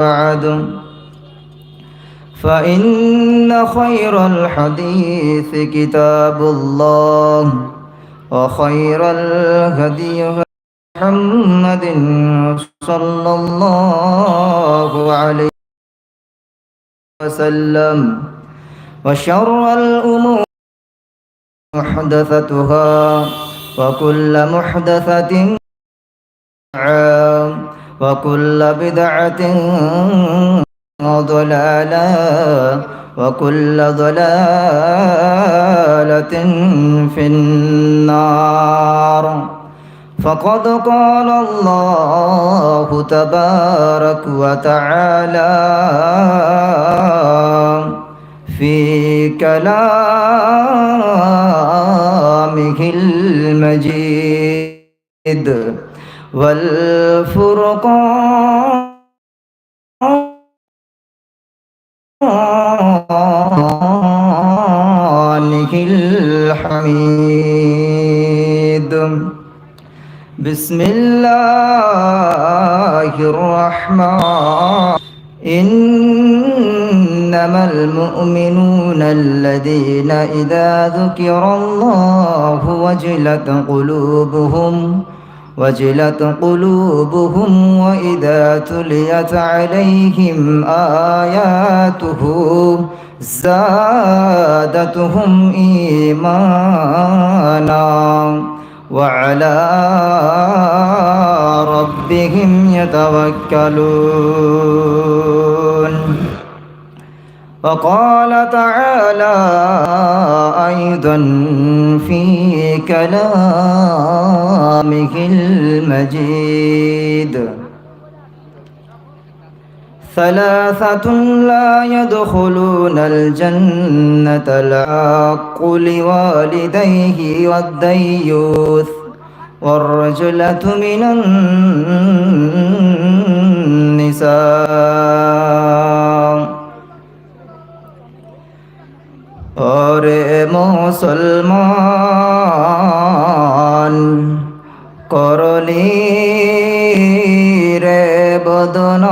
بعد. فإن خير الحديث كتاب الله وخير الهدي محمد صلى الله عليه وسلم وشر الأمور محدثتها وكل محدثة وكل بدعة ضلالة وكل ضلالة في النار. فقد قال الله تبارك وتعالى في كلامه المجيد. والفرقان الحميد بسم الله الرحمن. إنما المؤمنون الذين إذا ذكر الله وجلت قلوبهم وجلت قلوبهم وإذا تليت عليهم آياته زادتهم إيمانا وعلى ربهم يتوكلون. وقال تعالى أيضا في كلامه المجيد. ثلاثة لا يدخلون الجنة العاق لوالديه والديوث والرجلة من النساء. ওরে মুসলমান করলি রে বদনাম।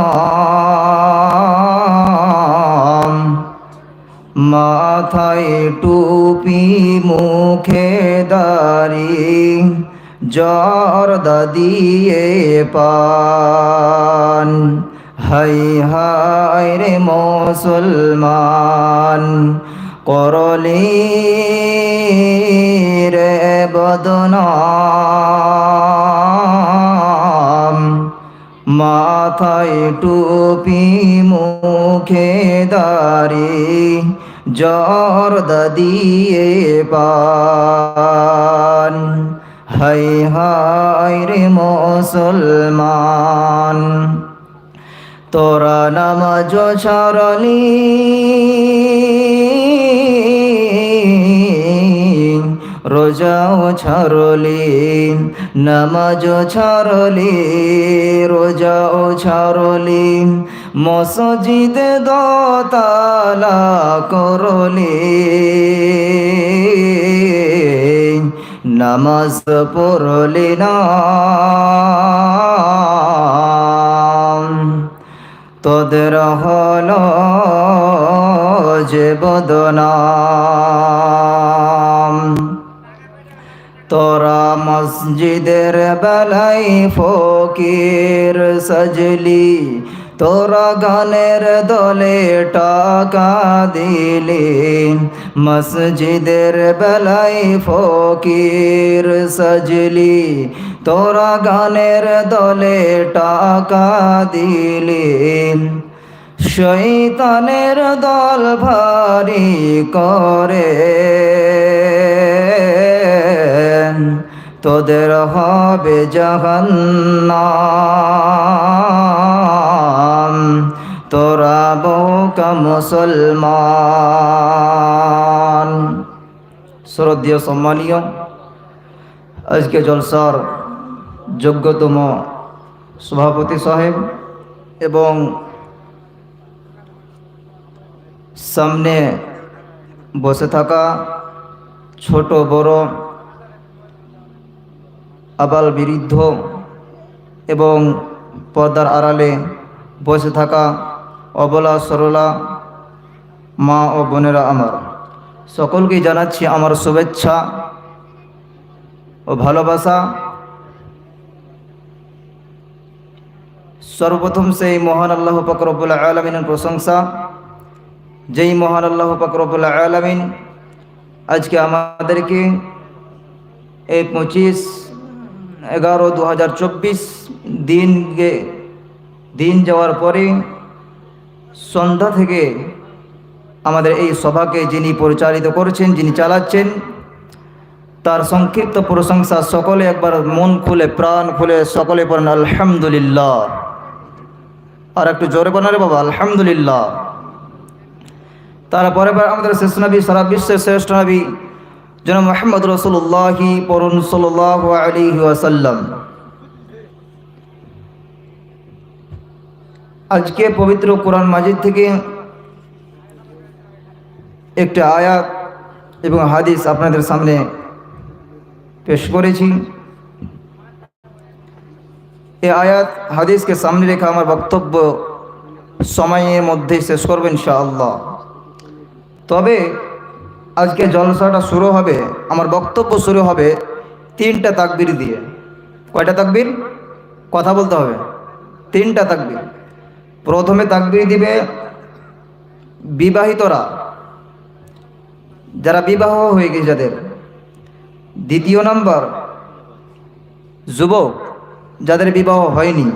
মাথায় টুপি, মুখে দাড়ি, জর্দা দিয়ে পান। হাই হায় রে মুসলমান করলি রে বদনাম। মাথায় টুপি মুখে দাড়ি জর্দ দিয়ে পান। হাই হাই রে মুসলমান, তোরা নামাজ ছাড়লি রোজাও ছাড়লি নামাজ ছাড়লি রোজাও ছাড়লি মসজিদ দতালা করলি নামাজ পড়লি না। তোদের হল যে বদনাম তোরা মসজিদের বেলাই ফকির সজলি, তোরা গানের দলে টাকা দিলি। মসজিদের বেলাই ফকির সজলি, তোরা গানের দলে টাকা দিলি। শৈতানের দল ভারী করে। তোদের হবে জাহান্নাম। তোরা বোকা মুসলমান। শ্রদ্ধীয় সম্মানীয়, আজকে জলসার যোগ্যতম সভাপতি সাহেব এবং সামনে বসে থাকা ছোট বড় আবাল বিরুদ্ধ এবং পর্দার আড়ালে বসে থাকা অবলা, সরলা, মা ও বোনেরা আমার। সকলকেই জানাচ্ছি আমার শুভেচ্ছা ও ভালোবাসা। সর্বপ্রথম সেই মহান আল্লাহ ফকরবুল আলমিনের প্রশংসা। যেই মহান আল্লাহ ফকরবুল আলমিন আজকে আমাদেরকে এই পঁচিশ এগারো দু হাজার চব্বিশ দিনকে দিন যাওয়ার পরে সন্ধ্যা থেকে আমাদের এই সভাকে যিনি পরিচালিত করছেন, যিনি চালাচ্ছেন, তার সংক্ষিপ্ত প্রশংসা সকলে একবার মন খুলে, প্রাণ খুলে সকলে পড়েন, আলহামদুলিল্লাহ। আর একটু জোরে বলেন রে বাবা, আলহামদুলিল্লাহ। তারপরে আমাদের শেষ নবী, সারা বিশ্বের শ্রেষ্ঠ নবী যেন মোহাম্মদ রসুল্লাহি পরুন সাল্লাহ আলী ওয়াসাল্লাম। আজকে পবিত্র কোরআন মাজিদ থেকে একটা আয়াত এবং হাদিস আপনাদের সামনে পেশ করেছি। এই আয়াত, হাদিসকে সামনে রেখে আমার বক্তব্য সময়ের মধ্যে শেষ করব ইনশাআল্লাহ। তবে আজকে জলসাটা শুরু হবে, আমার বক্তব্য শুরু হবে তিনটা তাকবির দিয়ে। কয়টা তাকবির? কথা বলতে হবে। তিনটা তাকবির। প্রথমে তাকবির দিবে বিবাহিতরা। যারা বিবাহ হয়ে গেছে যাদের দ্বিতীয় নাম্বার, যুবক যাদের বিবাহ হয়নি।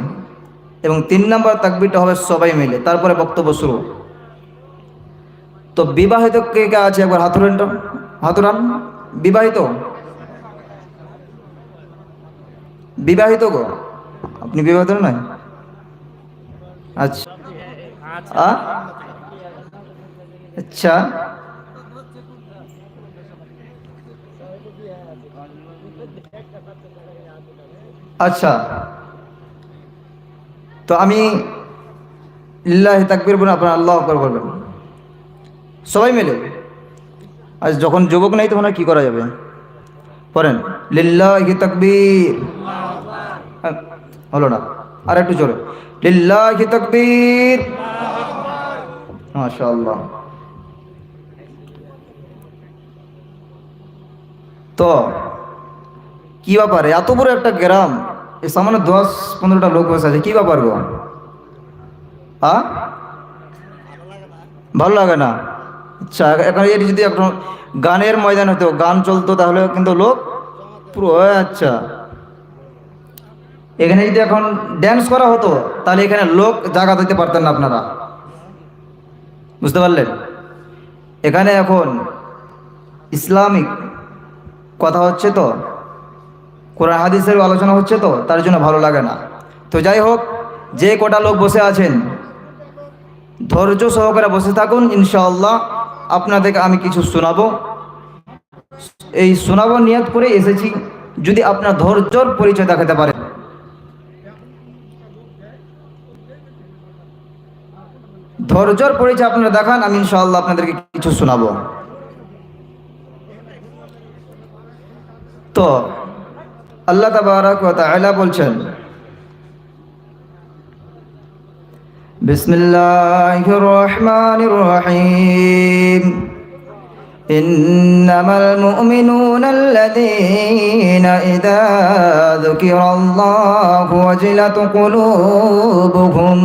এবং তিন নাম্বার তাকবিরটা হবে সবাই মিলে। তারপরে বক্তব্য শুরু। তো বিবাহিত কে কে আছে একবার হাতুরান হাতুরান বিবাহিত? বিবাহিত গো? আপনি বিবাহিত নয়? আচ্ছা। আচ্ছা। আচ্ছা। তো আমি ইল্লাহ তাকবির বলে আপনার আল্লাহ আকবর বলবেন। সবাই মিলে। আজ যখন যুবক নেই তখন আর কি করা যাবে? পড়েন। লিল্লাহি তাকবীর। হ্যাঁ, হলো না। আর একটু জোরে। লিল্লাহি তাকবীর। মাশাআল্লাহ। তো কি ব্যাপার? এত বড় একটা গ্রাম। এই সামান্য দশ পনেরোটা লোক বসে আছে কি ব্যাপার গো? হ্যাঁ ভালো লাগে না। এখন এর যদি এখন গানের ময়দান হতো, গান চলতো তাহলে কিন্তু লোক পুরো আচ্ছা। এখানে যদি এখন ড্যান্স করা হতো, তাহলে এখানে লোক জায়গা দিতে পারতেন না আপনারা। বুঝতে পারলেন? এখানে এখন ইসলামিক কথা হচ্ছে তো, কোরআন হাদিসের আলোচনা হচ্ছে তো, তার জন্য ভালো লাগে না। তো যাই হোক, যে কটা লোক বসে আছেন, ধৈর্য সহকারে বসে থাকুন, ইনশাআল্লাহ। আপনাদেরকে আমি কিছু শোনাবো। এই শোনাবো নিয়ত করে এসেছি, যদি আপনার ধৈর্যর পরিচয় দেখাতে পারেন। ধৈর্যর পরিচয় আপনারা দেখান, আমি ইনশাআল্লাহ আপনাদেরকে কিছু শোনাবো। তো, আল্লাহ তাবারাক ওয়া তাআলা বলছেন بسم الله الرحمن الرحيم إنما المؤمنون الذين إذا ذكر الله وجلت قلوبهم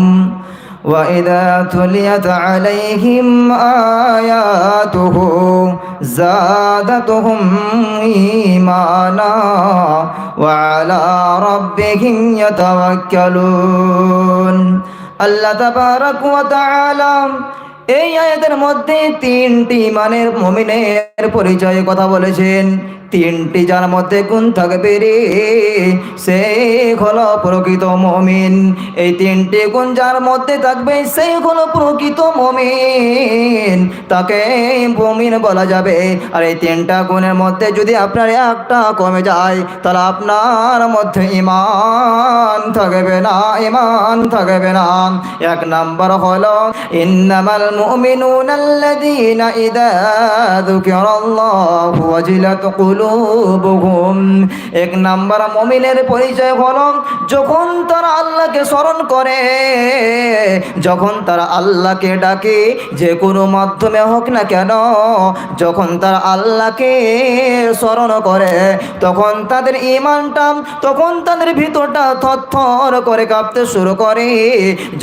وإذا تليت عليهم آياته زادتهم إيمانا وعلى ربهم يتوكلون. আল্লাহ তাবারাক ওয়া এই আয়াতের মধ্যে তিনটি মানের মমিনের পরিচয় কথা বলেছেন। তিনটি যার মধ্যে গুণ থাকবে রে সে হলো প্রকৃত মমিন। এই তিনটি গুণ যার মধ্যে থাকবে সেই হলো প্রকৃত মমিন। তাকে মমিন বলা যাবে। আর এই তিনটা গুণের মধ্যে যদি আপনার একটা কমে যায়, তাহলে আপনার মধ্যে ইমান থাকবে না ইমান থাকবে না। এক নাম্বার হলো, ইন্নামাল মুমিনুনা আল্লাযীনা ইযা যুকিরাল্লাহু ওয়াজিলাত কুলুবুহুম কুলুবুহুম এক নাম্বার মুমিনের পরিচয় হলো, যখন তারা আল্লাহকে স্মরণ করে, যখন তারা আল্লাহকে ডাকে, যে কোনো মাধ্যমে হোক না কেন, যখন তারা আল্লাহকে স্মরণ করে, তখন তাদের ইমানটা তখন তাদের ভিতরটা থরথর করে কাঁপতে শুরু করে।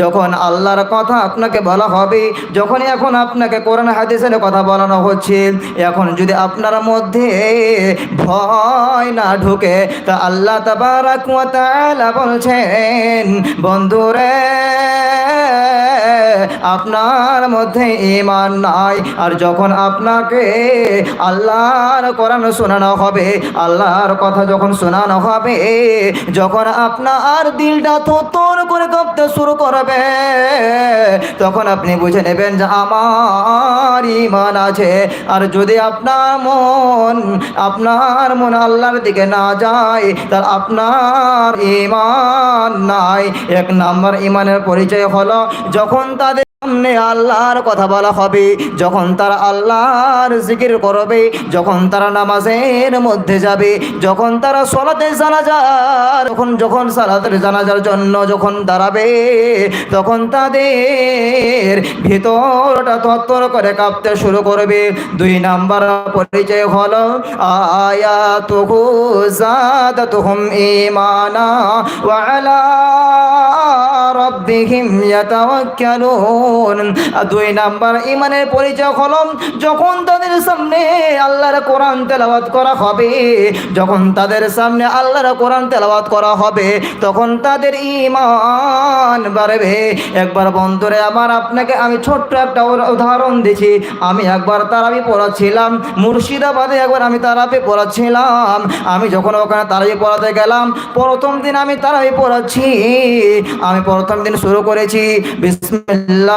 যখন আল্লাহর কথা আপনাকে বলা হবে যখন এখন আপনাকে কোরআন হাদিসের কথা বলানো হচ্ছে, এখন যদি আপনার মধ্যে ভয় না ঢুকে, তা আল্লাহ তাবারাক ওয়া বলছেন বন্ধুরে আপনার মধ্যে ইমান নাই, আর যখন আপনাকে আল্লাহর কোরআন শোনানো হবে, আল্লাহর কথা যখন শোনানো হবে, যখন আপনার দিলটা থর করে কাঁপতে শুরু করবে, তখন আপনি বুঝে নেবেন যে আমার ইমান আছে। আর যদি আপনার মন আপনার মন আল্লাহর দিকে না যায়, তার আপনার ইমান নাই। এক নাম্বার ইমানের পরিচয় হলো, যখন তাদের সামনে আল্লাহর কথা বলা হবে। যখন তারা আল্লাহর জিকির করবে, যখন তারা নামাজের মধ্যে যাবে, যখন তারা সলাতে জানাজার যখন যখন সালাতের জানাজার জন্য যখন দাঁড়াবে, তখন তাদের ভিতরটা তত্তর করে কাঁপতে শুরু করবে। দুই নাম্বার পরিচয় হল আয়া হলো, আয়াতুহু জাদাতুহুম ঈমানা ওয়া আলা রাব্বিহিম ইয়াতাওয়াক্কালুন। আর দুই নাম্বার ইমানের পরিচয় হলো যখন তাদের সামনে আল্লাহর কোরআন তেলাওয়াত করা হবে, যখন তাদের সামনে আল্লাহর কোরআন তেলাওয়াত করা হবে, তখন তাদের ইমান বাড়বে। একবার বন্ধুরে, আমার আপনাকে আমি ছোট্ট একটা উদাহরণ- দিছি আমি একবার তারাবি পড়াচ্ছিলাম, মুর্শিদাবাদে একবার আমি তারাবি পড়াচ্ছিলাম। আমি যখন ওখানে তারাবি পড়াতে গেলাম, প্রথম দিন আমি তারাবি পড়াচ্ছি। আমি প্রথম দিন শুরু করেছি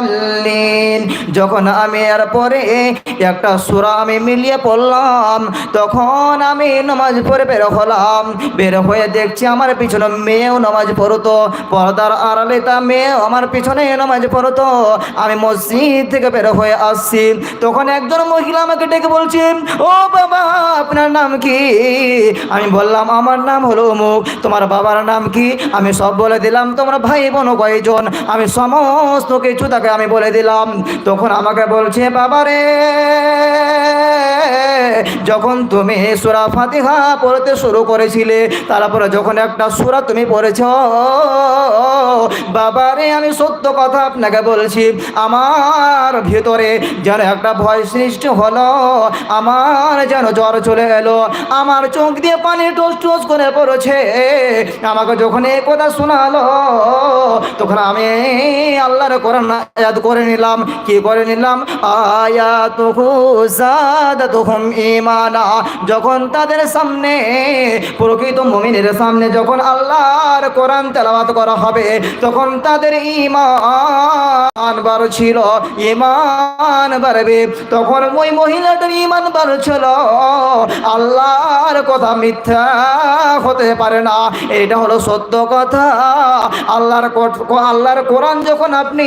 ওয়ালাদ-দাল্লিন যখন আমি এর পরে একটা সূরা আমি মিলিয়ে পড়লাম, তখন আমি নামাজ পড়ে বের হলাম। বের হয়ে দেখছি আমার পিছনে মেয়েও নামাজ পড়তো, পর্দার আড়ালে তা মেয়েও আমার পিছনে নামাজ পড়তো। আমি মসজিদ থেকে বের হয়ে আসছি, তখন একজন মহিলা আমাকে ডেকে বলছে, ও বাবা, আপনার নাম কি? আমি বললাম, আমার নাম হলো অমুক, তোমার বাবার নাম কি? আমি সব বলে দিলাম, তোমার ভাই বোন কয়জন? আমি সমস্ত কিছু তাকে আমি বলে দিলাম। তখন আমাকে বলছে, বাবারে, যখন তুমি সুরা ফাতিহা পড়তে শুরু করেছিলে, তারপরে যখন একটা সুরা তুমি পড়েছ, বাবারে, আমি সত্য কথা আপনাকে বলছি, আমার ভিতরে যেন একটা ভয় সৃষ্টি হলো, আমার যেন জ্বর চলে এলো, আমার চোখ দিয়ে পানি টোস টোস করে পড়েছে, আমাকে যখন এই কথা শোনালো, তখন আমি আল্লাহর কোরআন আয়াত করে নিলাম। কি করে নিলাম? আয়াত জাদাতুহুম ঈমানা। যখন তাদের সামনে, প্রকৃত মুমিনের সামনে যখন আল্লাহর কোরআন তেলাওয়াত করা হবে, তখন তাদের ঈমান বাড়ছিল, ঈমান বাড়বে। তখন ওই মহিলাটার ঈমান বাড়ছিল। আল্লাহর কথা মিথ্যা হতে পারে না। এটা হলো সত্য কথা। আল্লাহর আল্লাহর কোরআন যখন আপনি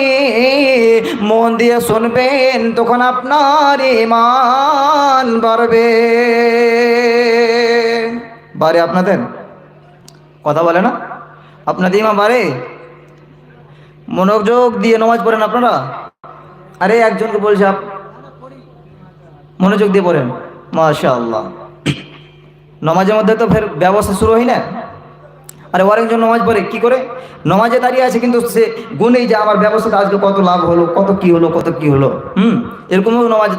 মন দিয়ে শুনবেন, তখন আপনার ইমান বাড়বে। বাড়ে আপনাদের? কথা বলে না? আপনাদের ইমান বাড়ে? মনোযোগ দিয়ে নমাজ পড়েন আপনারা? আরে, একজনকে বলছে মনোযোগ দিয়ে পড়েন। মাশা আল্লাহ নমাজের মধ্যে তো ফের ব্যবস্থা শুরু হয় না? আরে অনেকজন নমাজ পড়ে, কি করে? নমাজে দাঁড়িয়ে আছে কিন্তু সে গুনেই যে আমার ব্যবস্থাটা আজকে কত লাভ হলো, কত কি হলো, কত কি হলো। হুম, এরকমও নমাজ,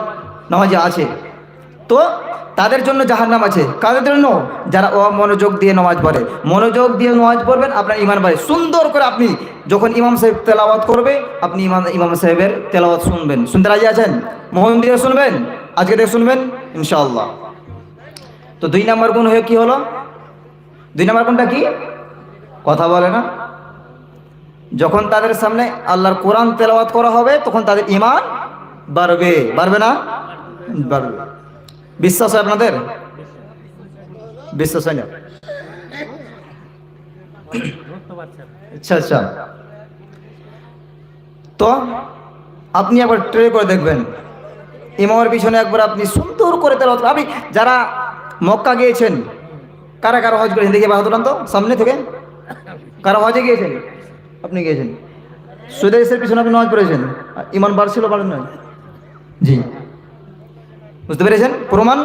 নমাজে আছে। তো তাদের জন্য যাহার নাম আছে। কাদের জন্য? যারা মনোযোগ দিয়ে নমাজ পড়ে। মনোযোগ দিয়ে নমাজ পড়বেন, আপনার ইমান বাড়ে। সুন্দর করে আপনি যখন ইমাম সাহেব তেলাওয়াত করবে, আপনি ইমাম ইমাম সাহেবের তেলাওয়াত শুনবেন। শুনতে রাজি আছেন? মোহন দিয়ে শুনবেন? আজকে থেকে শুনবেন? ইনশাআল্লাহ। তো দুই নাম্বার গুণ হয়ে কি হলো? দুই নাম্বার গুণটা কি? কথা বলে না। যখন তাদের সামনে আল্লাহর কোরআন তেলাওয়াত করা হবে, তখন তাদের ইমান বাড়বে। বাড়বে না? বাড়বে। বিশ্বাস হয় আপনাদের? বিশ্বাস হয় না? আচ্ছা আচ্ছা। তো আপনি একবার ট্রে করে দেখবেন। ইমামের পিছনে একবার আপনি সুন্দর করে তেলাওয়াত আপনি যারা মক্কা গিয়েছেন, কারা কারা হজ করেছেন দেখি বাহাদুর তো সামনে থেকে? কারা হজে গিয়েছেন? আপনি গিয়েছেন। সৌদি দেশের পিছনে আপনি নামাজ পড়েছেন? ইমান বাড়ছিল বাড়েন নয় জি। বুঝতে পেরেছেন? প্রমাণ?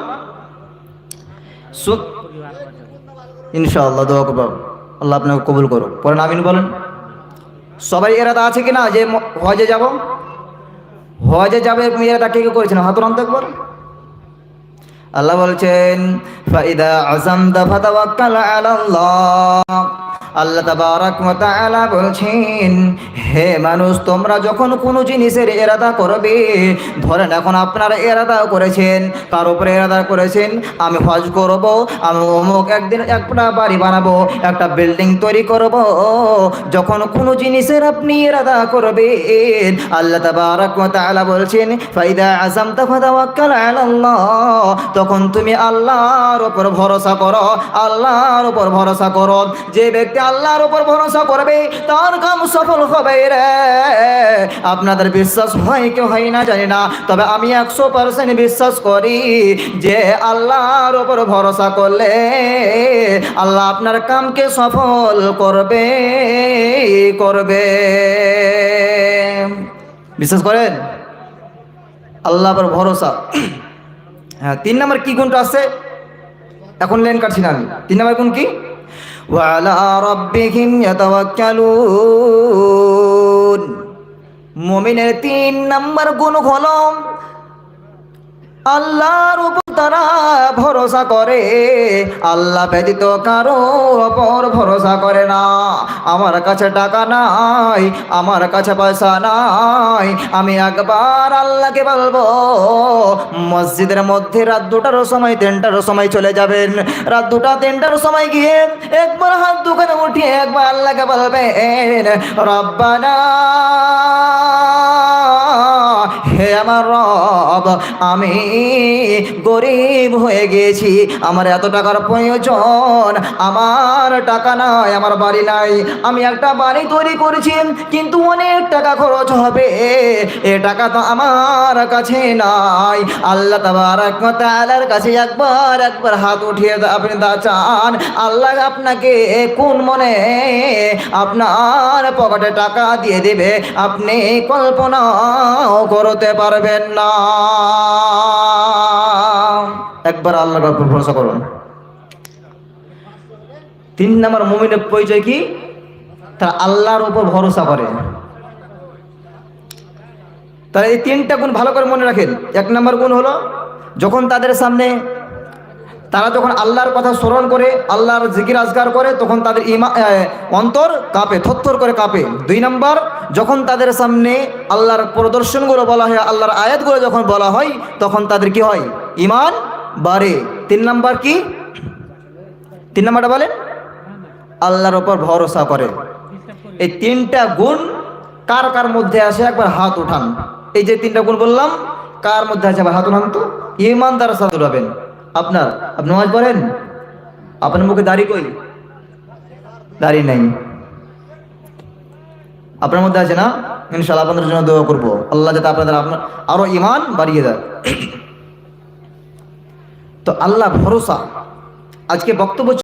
ইনশাআল্লাহ, দোয়া করব। আল্লাহ আপনাকে কবুল করো পরে নামিন বলেন। সবাই এরাদা আছে কি না যে হজে যাব? হজে যাবে এরকম কে কে করেছেন? হাত রান্ত একবার। আল্লাহ বলছেন ফাইদা আযামতা ফাতাওয়াক্কাল আলাল্লাহ। আল্লাহ তাবারাক বলছেন, হে মানুষ, তোমরা যখন কোনো জিনিসের ইরাদা করবে, ধরেন এখন আপনারা ইরাদা করেছেন কার উপরে ইরাদা করেছেন, আমি হজ করব, আমি অমুক একদিন একটা বাড়ি বানাবো, একটা বিল্ডিং তৈরি করব, যখন কোনো জিনিসের আপনি ইরাদা করবেন, আল্লাহ তাবারাক ওয়া তাআলা বলছেন, ফাইদা আযামতা ফাতাওয়াক্কাল আলাল্লাহ তখন তুমি আল্লাহর উপর ভরসা করো, আল্লাহর উপর ভরসা করো, যে ব্যক্তি আল্লাহর উপর ভরসা করবে, তার কাম সফল হবে রে। আপনাদের বিশ্বাস হয় কি হয় না জানি না, তবে আমি একশো পার্সেন্ট বিশ্বাস করি যে আল্লাহর উপর ভরসা করলে আল্লাহ আপনার কামকে সফল করবে করবে। বিশ্বাস করেন? আল্লাহ পর ভরসা। হ্যাঁ তিন নম্বর কি গুণটা আছে? এখন লেন কাটছি না আমি। তিন নম্বর গুণ কি? ওয়ালা রব্বিহিম ইয়াতাওয়াক্কালুন মুমিনের তিন নম্বর গুণ হলো আল্লাহর উপর তারা ভরসা করে। আল্লাহ ব্যতীত কারও ওপর ভরসা করে না। আমার কাছে টাকা নাই, আমার কাছে পয়সা নাই। আমি একবার আল্লাহকে বলব, মসজিদের মধ্যে রাত দুটার সময়, তিনটার সময় চলে যাবেন। রাত দুটা, তিনটার সময় গিয়ে একবার হাত দোকানে উঠিয়ে একবার আল্লাহকে বলবেন, রব্বানা হে আমার রব, আমি গরিব হয়ে গেছি। আমার এত টাকার প্রয়োজন, আমার টাকা নাই, আমার বাড়ি নাই। আমি একটা বাড়ি তৈরি করেছি, কিন্তু অনেক টাকা খরচ হবে। এ টাকা তো আমার কাছে নাই। আল্লাহ ওয়া কাছে একবার একবার হাত উঠিয়ে আপনি দা চান। আল্লাহ আপনাকে কোন মনে আপনার পকেটে টাকা দিয়ে দেবে? আপনি কল্পনাও করতে পারবেন না। একবার আল্লাহর উপর ভরসা করুন। তিন নম্বর মুমিনের পরিচয় কি? তারা আল্লাহর উপর ভরসা করে। তারা এই তিনটা গুণ ভালো করে মনে রাখেন। এক নম্বর গুণ হলো, যখন তাদের সামনে তারা যখন আল্লাহর কথা স্মরণ করে, আল্লাহর জিকির আজগার করে, তখন তাদের ইমা অন্তর কাঁপে, থরথর করে কাঁপে। দুই নম্বর, যখন তাদের সামনে আল্লাহর প্রদর্শনগুলো বলা হয়, আল্লাহর আয়াতগুলো যখন বলা হয়, তখন তাদের কি হয়? ইমান বাড়ে। তিন নম্বর কি? তিন নম্বরটা বলেন। আল্লাহর ওপর ভরসা করে। এই তিনটা গুণ কার কার মধ্যে আসে? একবার হাত উঠান। এই যে তিনটা গুণ বললাম, কার মধ্যে আছে আবার হাত উঠান তো। ইমানদার সাথে উঠাবেন। আপনার, আপনি নামাজ পড়েন? আপনার মুখে দাড়ি কই? দাড়ি নাই। আপনার মধ্যে আছে না? ইনশাল্লাহ আপনাদের জন্য দোয়া করব। আল্লাহ যাতে আপনাদের আপনার আরও ইমান বাড়িয়ে দেয়। তো আল্লাহ ভরসা। আজকে বক্তব্য